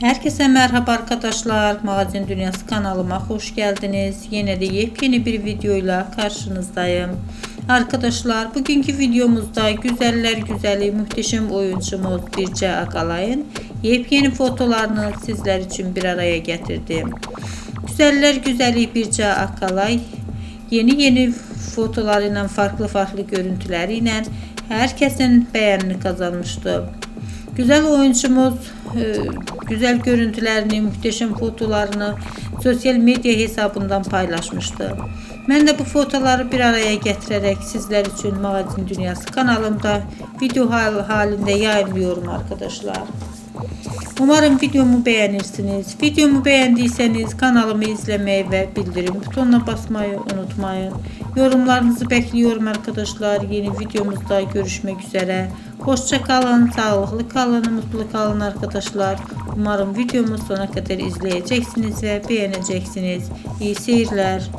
Herkese merhaba arkadaşlar. Magazin Dünyası kanalıma hoş geldiniz. Yine de yepyeni bir videoyla karşınızdayım. Arkadaşlar bugünkü videomuzda güzeller güzeli muhteşem oyuncumuz Birce Akalay'ın yepyeni fotolarını sizler için bir araya getirdim. Güzeller güzeli Birce Akalay yeni yeni fotolarıyla farklı farklı görüntüleriyle herkesin beğenini kazanmıştı. Güzel oyuncumuz güzel görüntülerini, muhteşem fotolarını sosyal medya hesabından paylaşmıştı. Ben de bu fotoları bir araya getirerek sizler için Magazin Dünyası kanalımda video hal- halinde yayınlıyorum arkadaşlar. Umarım videomu beğenirsiniz. Videomu beğendiyseniz kanalımı izlemeyi ve bildirim butonuna basmayı unutmayın. Yorumlarınızı bekliyorum arkadaşlar. Yeni videomuzda görüşmek üzere. Hoşça kalın, sağlıklı kalın, mutlu kalın arkadaşlar. Umarım videomu sona kadar izleyeceksiniz ve beğeneceksiniz. İyi seyirler.